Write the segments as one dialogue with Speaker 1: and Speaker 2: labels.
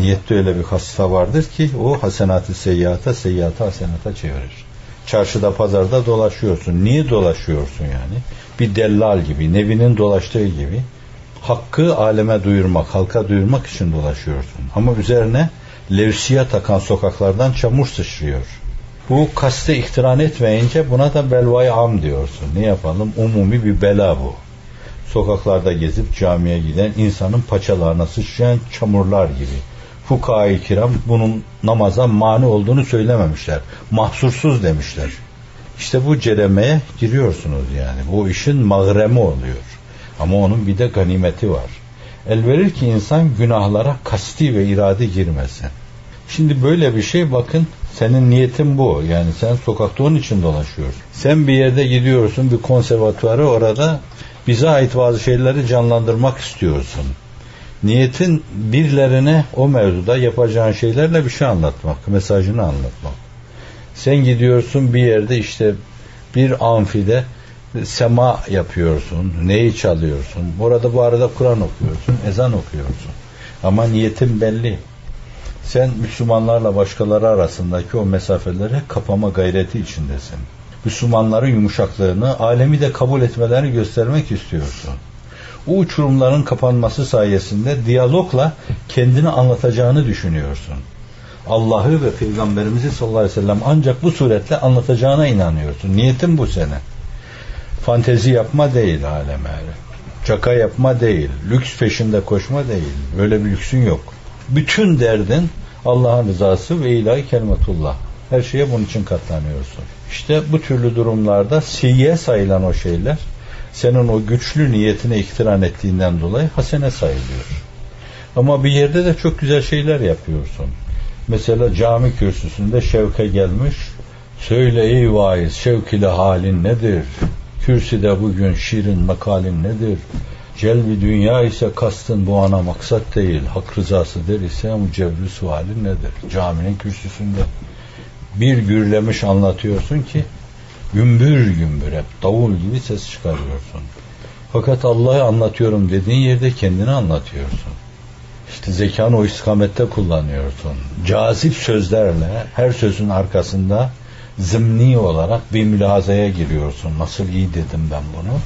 Speaker 1: Niyette öyle bir hasta vardır ki o hasenatı seyyata, seyyata hasenata çevirir. Çarşıda pazarda dolaşıyorsun. Niye dolaşıyorsun yani? Bir dellal gibi, nevinin dolaştığı gibi. Hakkı aleme duyurmak, halka duyurmak için dolaşıyorsun. Ama üzerine levsiye takan sokaklardan çamur sıçrıyor. Bu kaste iktiran etmeyince buna da belvay am diyorsun. Ne yapalım? Umumi bir bela bu. Sokaklarda gezip camiye giden insanın paçalarına sıçrayan çamurlar gibi. Fukaha-i kiram bunun namaza mani olduğunu söylememişler. Mahsursuz demişler. İşte bu ceremeye giriyorsunuz yani. Bu işin mağremi oluyor. Ama onun bir de ganimeti var. El verir ki insan günahlara kasti ve iradi girmesin. Şimdi böyle bir şey bakın senin niyetin bu. Yani sen sokakta onun için dolaşıyorsun. Sen bir yerde gidiyorsun bir konservatuara orada bize ait bazı şeyleri canlandırmak istiyorsun. Niyetin birilerine o mevzuda yapacağın şeylerle bir şey anlatmak, mesajını anlatmak. Sen gidiyorsun bir yerde işte bir amfide sema yapıyorsun, neyi çalıyorsun. Orada bu arada Kur'an okuyorsun, ezan okuyorsun. Ama niyetin belli. Sen Müslümanlarla başkaları arasındaki o mesafeleri kapama gayreti içindesin. Müslümanların yumuşaklığını, alemi de kabul etmelerini göstermek istiyorsun. O uçurumların kapanması sayesinde diyalogla kendini anlatacağını düşünüyorsun. Allah'ı ve Peygamberimizi sallallahu aleyhi ve sellem ancak bu suretle anlatacağına inanıyorsun. Niyetin bu sene. Fantezi yapma değil aleme. Çaka yapma değil. Lüks peşinde koşma değil. Böyle bir lüksün yok. Bütün derdin Allah'ın rızası ve ilahi kelimetullah. Her şeye bunun için katlanıyorsun. İşte bu türlü durumlarda siye sayılan o şeyler senin o güçlü niyetine iktiran ettiğinden dolayı hasene sayılıyor. Ama bir yerde de çok güzel şeyler yapıyorsun. Mesela cami kürsüsünde şevke gelmiş. Söyle ey vaiz şevk halin nedir? Kürsüde bugün şiirin mekalin nedir? Celbi dünya ise kastın bu ana maksat değil. Hak rızasıdır ise mücevri sualin nedir? Caminin kürsüsünde bir gürlemiş anlatıyorsun ki gümbür gümbür hep davul gibi ses çıkarıyorsun. Fakat Allah'ı anlatıyorum dediğin yerde kendini anlatıyorsun. İşte zekanı o istikamette kullanıyorsun. Cazip sözlerle her sözün arkasında zımni olarak bir mülazaya giriyorsun. Nasıl iyi dedim ben bunu.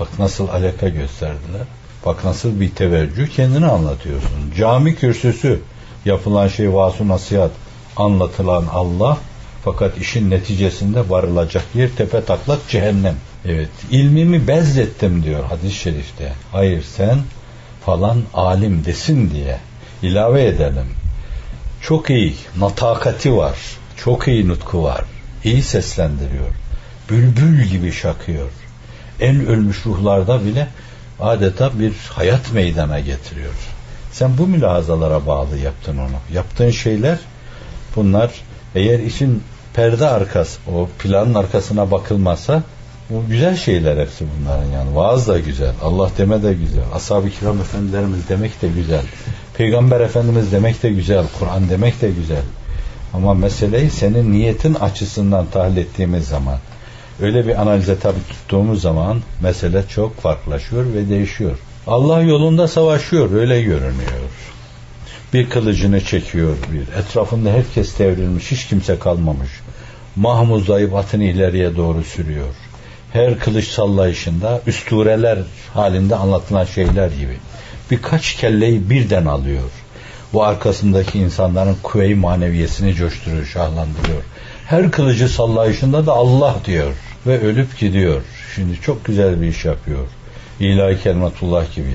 Speaker 1: Bak nasıl alaka gösterdiler. Bak nasıl bir teveccüh kendini anlatıyorsun. Cami kürsüsü yapılan şey vasu nasihat anlatılan Allah fakat işin neticesinde varılacak yer tepe taklak cehennem. Evet ilmimi bezlettim diyor hadis-i şerifte. Hayır sen falan alim desin diye ilave edelim. Çok iyi natakati var. Çok iyi nutku var. İyi seslendiriyor. Bülbül gibi şakıyor. En ölmüş ruhlarda bile adeta bir hayat meydana getiriyor. Sen bu mülahazalara bağlı yaptın onu. Yaptığın şeyler bunlar eğer işin perde arkası, o planın arkasına bakılmazsa bu güzel şeyler hepsi bunların yani. Vaaz da güzel, Allah deme de güzel, ashab-ı kiram efendilerimiz demek de güzel, peygamber efendimiz demek de güzel, Kur'an demek de güzel. Ama meseleyi senin niyetin açısından tahlil ettiğimiz zaman, öyle bir analize tabi tuttuğumuz zaman mesele çok farklılaşıyor ve değişiyor. Allah yolunda savaşıyor, öyle görünüyor. Bir kılıcını çekiyor bir. Etrafında herkes devrilmiş, hiç kimse kalmamış. Mahmuzlayıp atını ileriye doğru sürüyor. Her kılıç sallayışında üstureler halinde anlatılan şeyler gibi. Birkaç kelleyi birden alıyor. Bu arkasındaki insanların kuvve-i maneviyesini coşturuyor, şahlandırıyor. Her kılıcı sallayışında da Allah diyor ve ölüp gidiyor. Şimdi çok güzel bir iş yapıyor. İlahi kelimetullah gibi.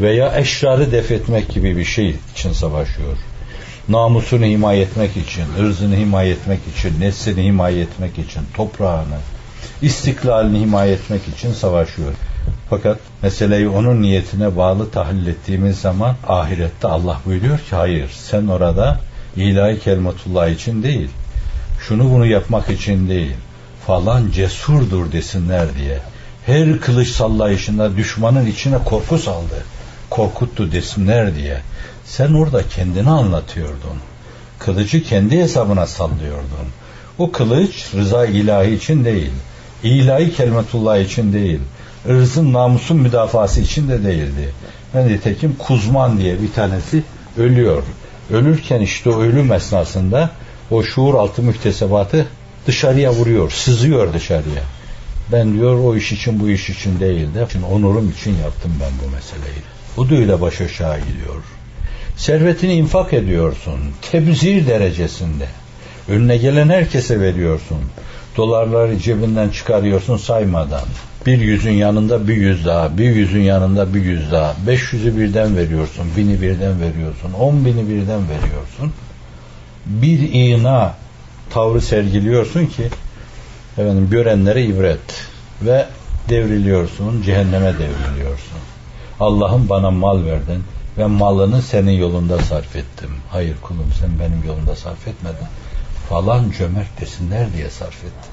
Speaker 1: Veya eşrarı def etmek gibi bir şey için savaşıyor namusunu himaye etmek için, ırzını himaye etmek için, neslini himaye etmek için, toprağını, istiklalini himaye etmek için savaşıyor. Fakat meseleyi onun niyetine bağlı tahlil ettiğimiz zaman ahirette Allah buyuruyor ki hayır sen orada ilahi kelimetullah için değil, şunu bunu yapmak için değil, falan cesurdur desinler diye. Her kılıç sallayışında düşmanın içine korku saldı, korkuttu desinler diye sen orada kendini anlatıyordun. Kılıcı kendi hesabına sallıyordun. O kılıç rıza ilahi için değil. İlahi kelimetullah için değil. Irzın namusun müdafası için de değildi. Ben nitekim Kuzman diye bir tanesi ölüyor. Ölürken işte o ölüm esnasında o şuur altı müktesebatı dışarıya vuruyor, sızıyor dışarıya. Ben diyor o iş için bu iş için değil de onurum için yaptım ben bu meseleyi. Bu duyuyla baş aşağı gidiyor. Servetini infak ediyorsun. Tebzir derecesinde. Önüne gelen herkese veriyorsun. Dolarları cebinden çıkarıyorsun saymadan. Bir yüzün yanında bir yüz daha, bir yüzün yanında bir yüz daha. Beş yüzü birden veriyorsun, bini birden veriyorsun, on bini birden veriyorsun. Bir iğna tavrı sergiliyorsun ki efendim görenlere ibret ve devriliyorsun, cehenneme devriliyorsun. Allah'ım bana mal verdin ve malını senin yolunda sarf ettim. Hayır kulum sen benim yolunda sarf etmedin. Falan cömert desinler diye sarf ettin.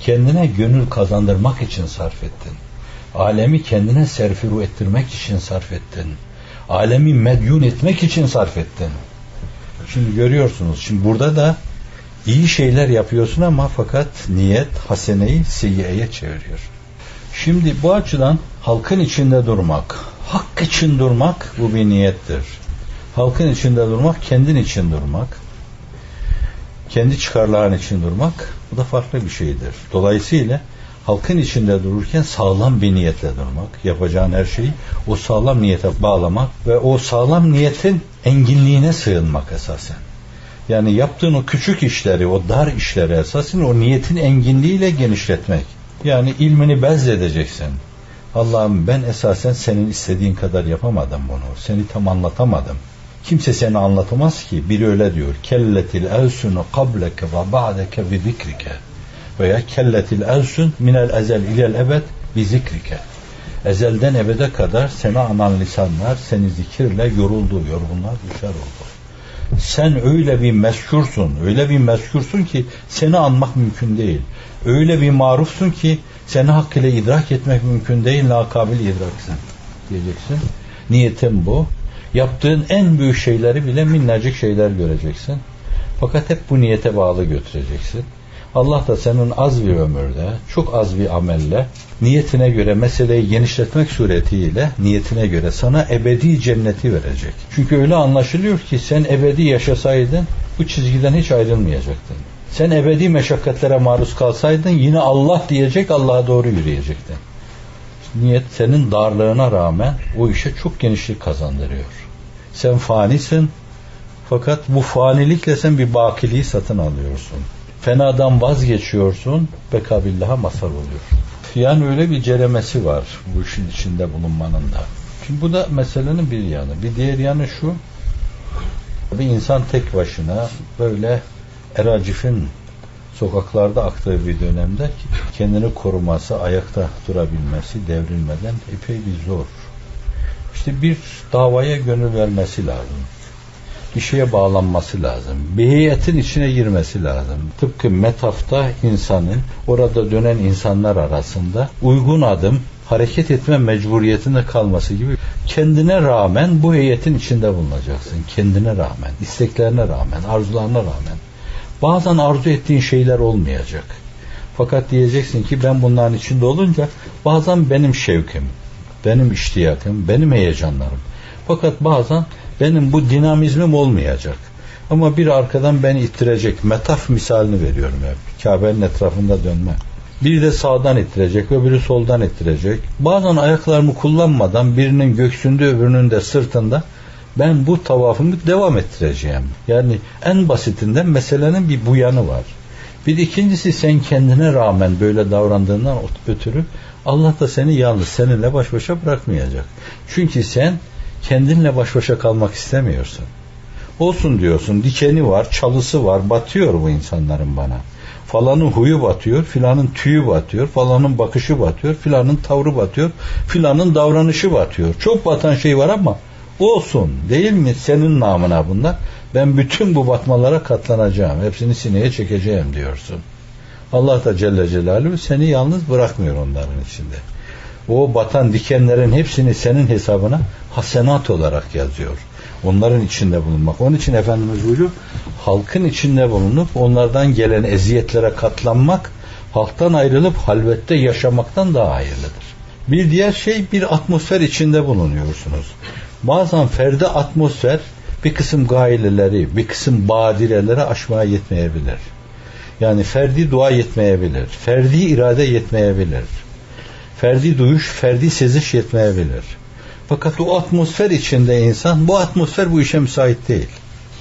Speaker 1: Kendine gönül kazandırmak için sarf ettin. Alemi kendine serfiru ettirmek için sarf ettin. Alemi medyun etmek için sarf ettin. Şimdi görüyorsunuz. Şimdi burada da iyi şeyler yapıyorsun ama fakat niyet haseneyi seyyiyeye çeviriyor. Şimdi bu açıdan halkın içinde durmak, hak için durmak bu bir niyettir. Halkın içinde durmak, kendin için durmak, kendi çıkarların için durmak bu da farklı bir şeydir. Dolayısıyla halkın içinde dururken sağlam bir niyetle durmak, yapacağın her şeyi o sağlam niyete bağlamak ve o sağlam niyetin enginliğine sığınmak esasen. Yani yaptığın o küçük işleri, o dar işleri esasen o niyetin enginliğiyle genişletmek. Yani ilmini bezledeceksin. Allah'ım ben esasen senin istediğin kadar yapamadım bunu. Seni tam anlatamadım. Kimse seni anlatamaz ki. Biri öyle diyor. Kelletil elsunu kableke ve ba'deke bi zikrike. Veya kelletil elsun minel ezel ilel ebed bi zikrike. Ezelden ebede kadar seni anan lisanlar seni zikirle yoruldu, yorgunlar düşer oldu. Sen öyle bir meşhursun, öyle bir meşhursun ki seni anmak mümkün değil. Öyle bir marufsun ki seni hak ile idrak etmek mümkün değil, lakabil idraksın diyeceksin. Niyetim bu. Yaptığın en büyük şeyleri bile minnacık şeyler göreceksin. Fakat hep bu niyete bağlı götüreceksin. Allah da senin az bir ömürde, çok az bir amelle, niyetine göre meseleyi genişletmek suretiyle, niyetine göre sana ebedi cenneti verecek. Çünkü öyle anlaşılıyor ki sen ebedi yaşasaydın, bu çizgiden hiç ayrılmayacaktın. Sen ebedi meşakkatlere maruz kalsaydın, yine Allah diyecek, Allah'a doğru yürüyecektin. Niyet senin darlığına rağmen o işe çok genişlik kazandırıyor. Sen fanisin, fakat bu fanilikle sen bir bakiliği satın alıyorsun fenadan vazgeçiyorsun bekabillaha masar oluyor. Yani öyle bir ceremesi var bu işin içinde bulunmanın da. Şimdi bu da meselenin bir yanı. Bir diğer yanı şu. Bir insan tek başına böyle eracifin sokaklarda aktığı bir dönemde kendini koruması, ayakta durabilmesi, devrilmeden epey bir zor. İşte bir davaya gönül vermesi lazım bir şeye bağlanması lazım. Bir heyetin içine girmesi lazım. Tıpkı metafta insanın orada dönen insanlar arasında uygun adım hareket etme mecburiyetinde kalması gibi kendine rağmen bu heyetin içinde bulunacaksın. Kendine rağmen, isteklerine rağmen, arzularına rağmen. Bazen arzu ettiğin şeyler olmayacak. Fakat diyeceksin ki ben bunların içinde olunca bazen benim şevkim, benim iştiyakım, benim heyecanlarım. Fakat bazen benim bu dinamizmim olmayacak. Ama bir arkadan beni ittirecek. Metaf misalini veriyorum hep. Kabe'nin etrafında dönme. Bir de sağdan ittirecek biri soldan ittirecek. Bazen ayaklarımı kullanmadan birinin göksünde öbürünün de sırtında ben bu tavafımı devam ettireceğim. Yani en basitinden meselenin bir bu yanı var. Bir ikincisi sen kendine rağmen böyle davrandığından ötürü Allah da seni yalnız seninle baş başa bırakmayacak. Çünkü sen kendinle baş başa kalmak istemiyorsun. Olsun diyorsun dikeni var, çalısı var, batıyor bu insanların bana. Falanın huyu batıyor, filanın tüyü batıyor, falanın bakışı batıyor, filanın tavrı batıyor, filanın davranışı batıyor. Çok batan şey var ama olsun değil mi senin namına bunlar. Ben bütün bu batmalara katlanacağım. Hepsini sineye çekeceğim diyorsun. Allah da Celle Celaluhu seni yalnız bırakmıyor onların içinde o batan dikenlerin hepsini senin hesabına hasenat olarak yazıyor. Onların içinde bulunmak. Onun için Efendimiz buyuruyor, halkın içinde bulunup onlardan gelen eziyetlere katlanmak, halktan ayrılıp halvette yaşamaktan daha hayırlıdır. Bir diğer şey bir atmosfer içinde bulunuyorsunuz. Bazen ferde atmosfer bir kısım gaileleri, bir kısım badireleri aşmaya yetmeyebilir. Yani ferdi dua yetmeyebilir. Ferdi irade yetmeyebilir. Ferdi duyuş, ferdi seziş yetmeyebilir. Fakat o atmosfer içinde insan, bu atmosfer bu işe müsait değil.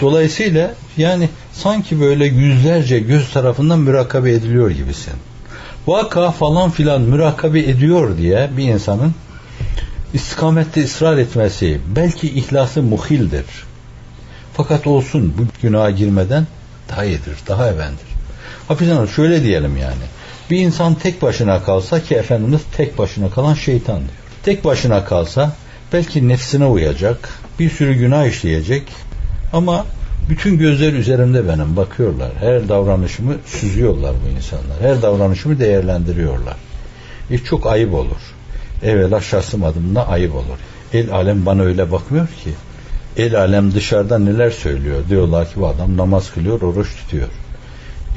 Speaker 1: Dolayısıyla yani sanki böyle yüzlerce göz tarafından mürakabe ediliyor gibisin. Vaka falan filan mürakabe ediyor diye bir insanın istikamette ısrar etmesi belki ihlası muhildir. Fakat olsun bu günaha girmeden daha iyidir, daha evendir. Hafizan şöyle diyelim yani. Bir insan tek başına kalsa ki Efendimiz tek başına kalan şeytan diyor. Tek başına kalsa belki nefsine uyacak, bir sürü günah işleyecek ama bütün gözler üzerimde benim bakıyorlar. Her davranışımı süzüyorlar bu insanlar. Her davranışımı değerlendiriyorlar. E çok ayıp olur. Evvela şahsım adımına ayıp olur. El alem bana öyle bakmıyor ki. El alem dışarıda neler söylüyor. Diyorlar ki bu adam namaz kılıyor, oruç tutuyor.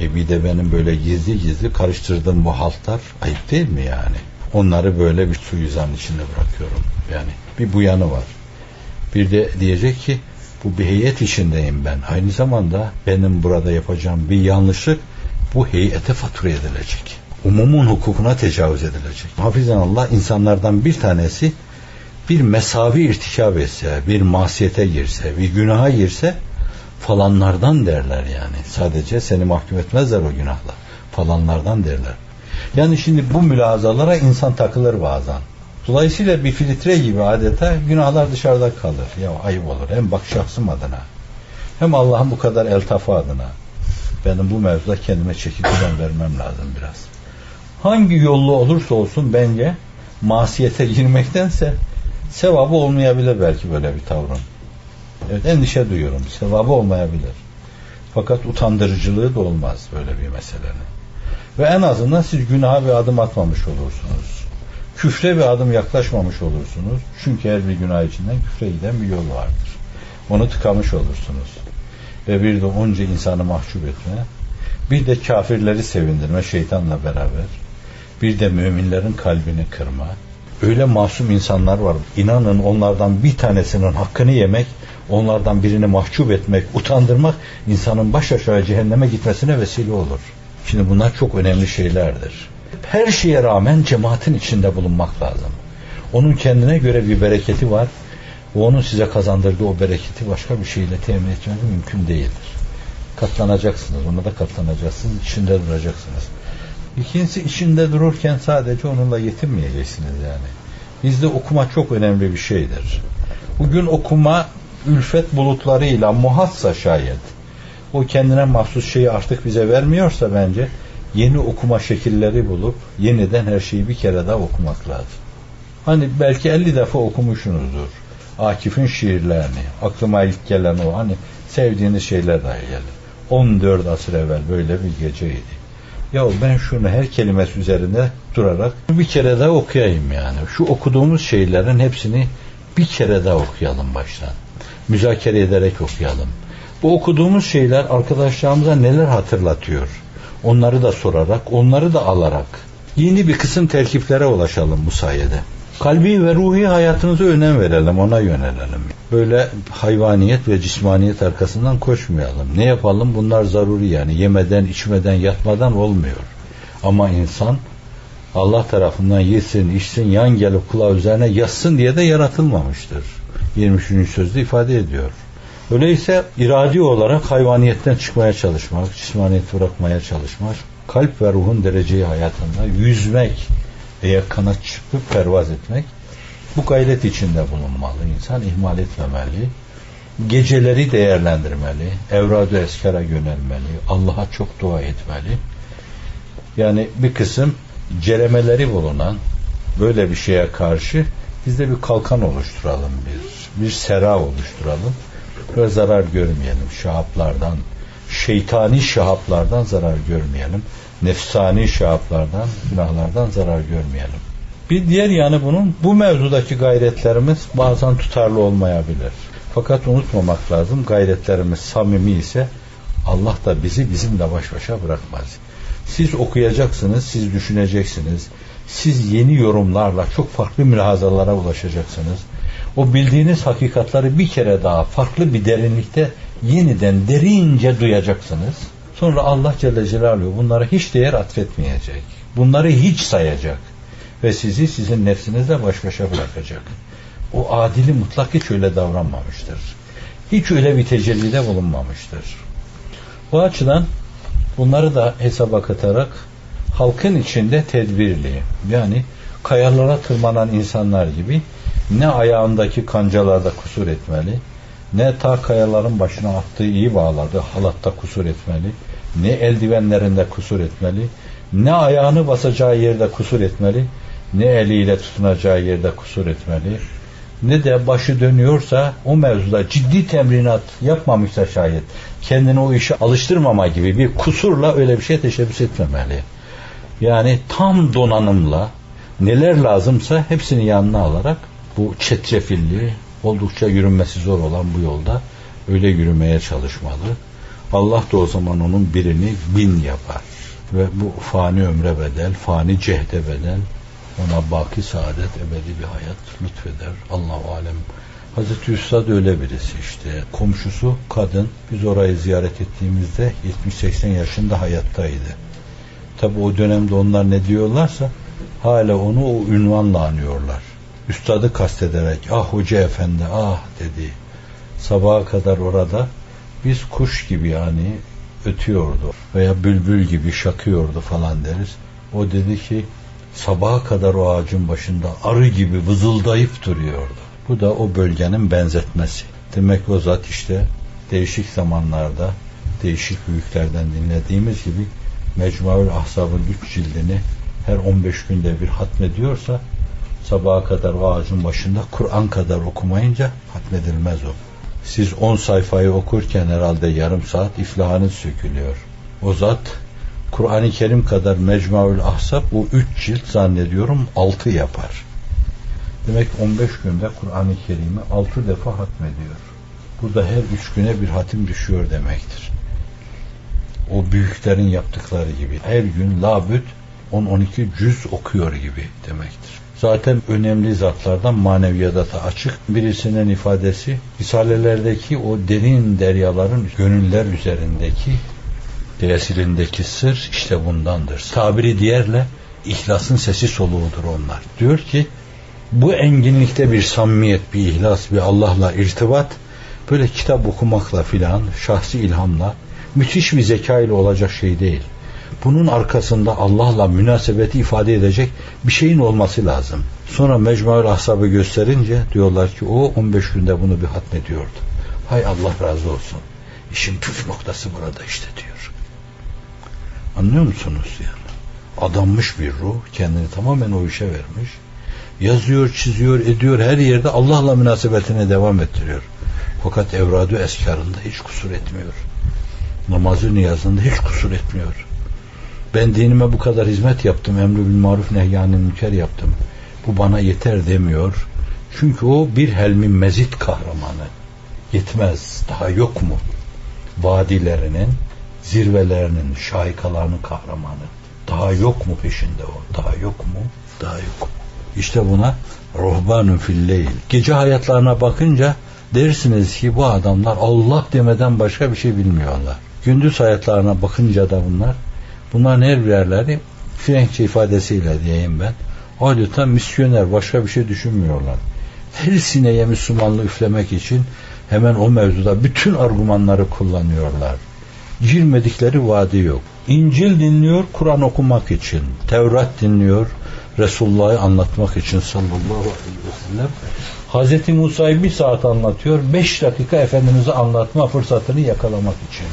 Speaker 1: E bir de benim böyle gizli gizli karıştırdığım bu haltlar ayıp değil mi yani? Onları böyle bir suizan içinde bırakıyorum. Yani bir bu yanı var. Bir de diyecek ki bu bir heyet içindeyim ben. Aynı zamanda benim burada yapacağım bir yanlışlık bu heyete fatura edilecek. Umumun hukukuna tecavüz edilecek. Hafizan Allah insanlardan bir tanesi bir mesavi irtikab etse, bir masiyete girse, bir günaha girse falanlardan derler yani. Sadece seni mahkum etmezler o günahlar. Falanlardan derler. Yani şimdi bu mülazalara insan takılır bazen. Dolayısıyla bir filtre gibi adeta günahlar dışarıda kalır. Ya ayıp olur. Hem bak şahsım adına hem Allah'ın bu kadar eltafı adına. Benim bu mevzuda kendime çeki düzen vermem lazım biraz. Hangi yollu olursa olsun bence masiyete girmektense sevabı olmayabilir belki böyle bir tavrın. Evet endişe duyuyorum. Sevabı olmayabilir. Fakat utandırıcılığı da olmaz böyle bir meselenin. Ve en azından siz günaha bir adım atmamış olursunuz. Küfre bir adım yaklaşmamış olursunuz. Çünkü her bir günah içinden küfre giden bir yol vardır. Onu tıkamış olursunuz. Ve bir de onca insanı mahcup etme. Bir de kafirleri sevindirme şeytanla beraber. Bir de müminlerin kalbini kırma. Öyle masum insanlar var. İnanın onlardan bir tanesinin hakkını yemek, onlardan birini mahcup etmek, utandırmak insanın baş aşağı cehenneme gitmesine vesile olur. Şimdi bunlar çok önemli şeylerdir. Her şeye rağmen cemaatin içinde bulunmak lazım. Onun kendine göre bir bereketi var. O onun size kazandırdığı o bereketi başka bir şeyle temin etmeniz mümkün değildir. Katlanacaksınız. Ona da katlanacaksınız. içinde duracaksınız. İkincisi içinde dururken sadece onunla yetinmeyeceksiniz yani. Bizde okuma çok önemli bir şeydir. Bugün okuma ülfet bulutlarıyla muhatsa şayet o kendine mahsus şeyi artık bize vermiyorsa bence yeni okuma şekilleri bulup yeniden her şeyi bir kere daha okumak lazım. Hani belki 50 defa okumuşsunuzdur. Akif'in şiirlerini, aklıma ilk gelen o hani sevdiğiniz şeyler dahi gelir. 14 asır evvel böyle bir geceydi. Ya ben şunu her kelimesi üzerinde durarak bir kere daha okuyayım yani. Şu okuduğumuz şeylerin hepsini bir kere daha okuyalım baştan. Müzakere ederek okuyalım. Bu okuduğumuz şeyler arkadaşlarımıza neler hatırlatıyor? Onları da sorarak, onları da alarak yeni bir kısım terkiplere ulaşalım bu sayede. Kalbi ve ruhi hayatınıza önem verelim, ona yönelelim. Böyle hayvaniyet ve cismaniyet arkasından koşmayalım. Ne yapalım? Bunlar zaruri yani. Yemeden, içmeden, yatmadan olmuyor. Ama insan Allah tarafından yesin, içsin, yan gelip kulağı üzerine yatsın diye de yaratılmamıştır. 23. sözde ifade ediyor. Öyleyse iradi olarak hayvaniyetten çıkmaya çalışmak, cismaniyeti bırakmaya çalışmak, kalp ve ruhun dereceyi hayatında yüzmek veya kanat çıkıp pervaz etmek bu gayret içinde bulunmalı. İnsan ihmal etmemeli. Geceleri değerlendirmeli. Evrad-ı eskara yönelmeli. Allah'a çok dua etmeli. Yani bir kısım ceremeleri bulunan böyle bir şeye karşı biz de bir kalkan oluşturalım bir. Bir sera oluşturalım ve zarar görmeyelim. Şahaplardan, şeytani şahaplardan zarar görmeyelim. Nefsani şahaplardan, günahlardan zarar görmeyelim. Bir diğer yanı bunun bu mevzudaki gayretlerimiz bazen tutarlı olmayabilir. Fakat unutmamak lazım gayretlerimiz samimi ise Allah da bizi bizimle baş başa bırakmaz. Siz okuyacaksınız, siz düşüneceksiniz. Siz yeni yorumlarla çok farklı mülahazalara ulaşacaksınız. O bildiğiniz hakikatları bir kere daha farklı bir derinlikte yeniden derince duyacaksınız. Sonra Allah Celle Celaluhu bunlara hiç değer atfetmeyecek. Bunları hiç sayacak. Ve sizi sizin nefsinizle baş başa bırakacak. O adili mutlak hiç öyle davranmamıştır. Hiç öyle bir tecellide bulunmamıştır. Bu açıdan bunları da hesaba katarak halkın içinde tedbirli yani kayalara tırmanan insanlar gibi ne ayağındaki kancalarda kusur etmeli ne ta kayaların başına attığı iyi bağladı halatta kusur etmeli ne eldivenlerinde kusur etmeli ne ayağını basacağı yerde kusur etmeli ne eliyle tutunacağı yerde kusur etmeli ne de başı dönüyorsa o mevzuda ciddi temrinat yapmamışsa şayet kendini o işe alıştırmama gibi bir kusurla öyle bir şey teşebbüs etmemeli. Yani tam donanımla neler lazımsa hepsini yanına alarak bu çetrefilli oldukça yürünmesi zor olan bu yolda öyle yürümeye çalışmalı. Allah da o zaman onun birini bin yapar. Ve bu fani ömre bedel, fani cehde bedel, ona baki saadet, ebedi bir hayat lütfeder. Allahu alem. Hazreti Üstad öyle birisi işte. Komşusu kadın. Biz orayı ziyaret ettiğimizde 70-80 yaşında hayattaydı. Tabi o dönemde onlar ne diyorlarsa hala onu o ünvanla anıyorlar. Üstadı kastederek ah hoca efendi ah dedi. Sabaha kadar orada biz kuş gibi yani ötüyordu veya bülbül gibi şakıyordu falan deriz. O dedi ki sabaha kadar o ağacın başında arı gibi vızıldayıp duruyordu. Bu da o bölgenin benzetmesi. Demek o zat işte değişik zamanlarda değişik büyüklerden dinlediğimiz gibi Mecmuaül Ahzab'ın üç cildini her 15 günde bir hatmediyorsa sabaha kadar o ağacın başında Kur'an kadar okumayınca hatmedilmez o. Siz 10 sayfayı okurken herhalde yarım saat iflahınız sökülüyor. O zat Kur'an-ı Kerim kadar Mecmuaül Ahzab bu üç cilt zannediyorum altı yapar. Demek 15 günde Kur'an-ı Kerim'i altı defa hatmediyor. Bu da her üç güne bir hatim düşüyor demektir. O büyüklerin yaptıkları gibi. Her gün labüt 10-12 cüz okuyor gibi demektir. Zaten önemli zatlardan maneviyata açık. Birisinin ifadesi Risalelerdeki o derin deryaların gönüller üzerindeki tesirindeki sır işte bundandır. Tabiri diğerle ihlasın sesi soluğudur onlar. Diyor ki bu enginlikte bir samimiyet, bir ihlas, bir Allah'la irtibat böyle kitap okumakla filan, şahsi ilhamla müthiş bir zeka ile olacak şey değil. Bunun arkasında Allah'la münasebeti ifade edecek bir şeyin olması lazım. Sonra Mecmuaül Ahzab'ı gösterince diyorlar ki o 15 günde bunu bir hatmediyordu. Hay Allah razı olsun. İşin püf noktası burada işte diyor. Anlıyor musunuz yani? Adanmış bir ruh kendini tamamen o işe vermiş. Yazıyor, çiziyor, ediyor her yerde Allah'la münasebetine devam ettiriyor. Fakat evradu eskarında hiç kusur etmiyor. Namazı niyazında hiç kusur etmiyor. Ben dinime bu kadar hizmet yaptım. Emri bil maruf nehyanı münker yaptım. Bu bana yeter demiyor. Çünkü o bir helmin mezit kahramanı. Yetmez. Daha yok mu? Vadilerinin, zirvelerinin, şahikalarının kahramanı. Daha yok mu peşinde o? Daha yok mu? Daha yok mu? İşte buna ruhbanun filleyl. Gece hayatlarına bakınca dersiniz ki bu adamlar Allah demeden başka bir şey bilmiyorlar. Gündüz hayatlarına bakınca da bunlar bunların her birerleri Frenkçe ifadesiyle diyeyim ben adeta misyoner başka bir şey düşünmüyorlar. Her sineye Müslümanlığı üflemek için hemen o mevzuda bütün argümanları kullanıyorlar. Girmedikleri vadi yok. İncil dinliyor Kur'an okumak için. Tevrat dinliyor Resulullah'ı anlatmak için sallallahu aleyhi ve sellem. Hazreti Musa'yı bir saat anlatıyor. Beş dakika Efendimiz'i anlatma fırsatını yakalamak için.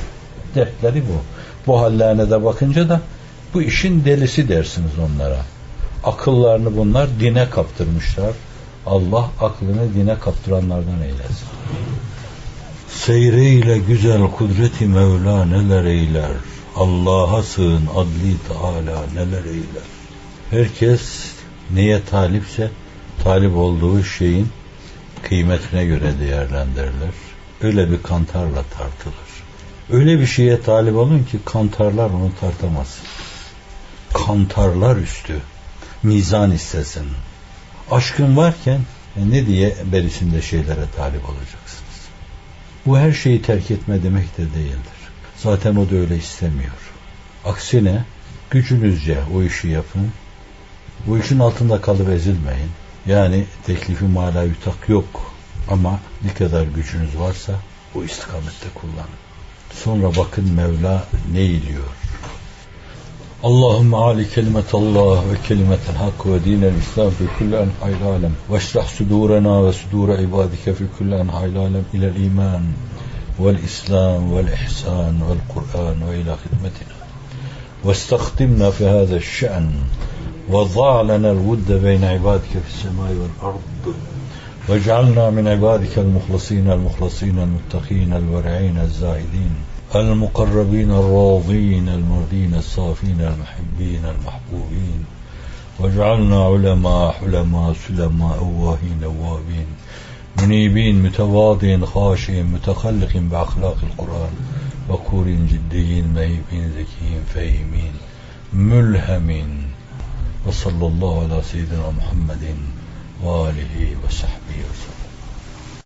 Speaker 1: Dertleri bu. Bu hallerine de bakınca da bu işin delisi dersiniz onlara. Akıllarını bunlar dine kaptırmışlar. Allah aklını dine kaptıranlardan eylesin. Seyreyle güzel kudreti Mevla neler eyler. Allah'a sığın adli Teala neler eyler. Herkes neye talipse talip olduğu şeyin kıymetine göre değerlendirilir. Öyle bir kantarla tartılır. Öyle bir şeye talip olun ki kantarlar onu tartamaz. Kantarlar üstü. Mizan istesin. Aşkın varken E ne diye berisinde şeylere talip olacaksınız? Bu her şeyi terk etme demek de değildir. Zaten o da öyle istemiyor. Aksine gücünüzce o işi yapın. Bu işin altında kalıp ezilmeyin. Yani teklifi mala yutak yok. Ama ne kadar gücünüz varsa bu istikamette kullanın. Sonra bakın Mevla ne iliyor. اللهم عالي كلمة الله وكلمة الحق ودين الإسلام في كل أنحاء العالم واشرح صدورنا وصدور عبادك في كل أنحاء العالم إلى الإيمان والإسلام والإحسان والقرآن وإلى خدمتنا واستخدمنا في هذا الشأن وضع لنا الود بين عبادك في السماء والأرض واجعلنا من عبادك المخلصين المخلصين المتقين الورعين الزاهدين المقربين الراضين المرضين الصافين المحبين المحبوبين واجعلنا علماء حلماء سلماء أواهين أوابين منيبين متواضعين خاشعين متخلق بأخلاق القرآن وكور جديين مهيبين ذكيين فهيمين ملهمين وصلى الله على سيدنا محمد وآله وصحبه وسلم.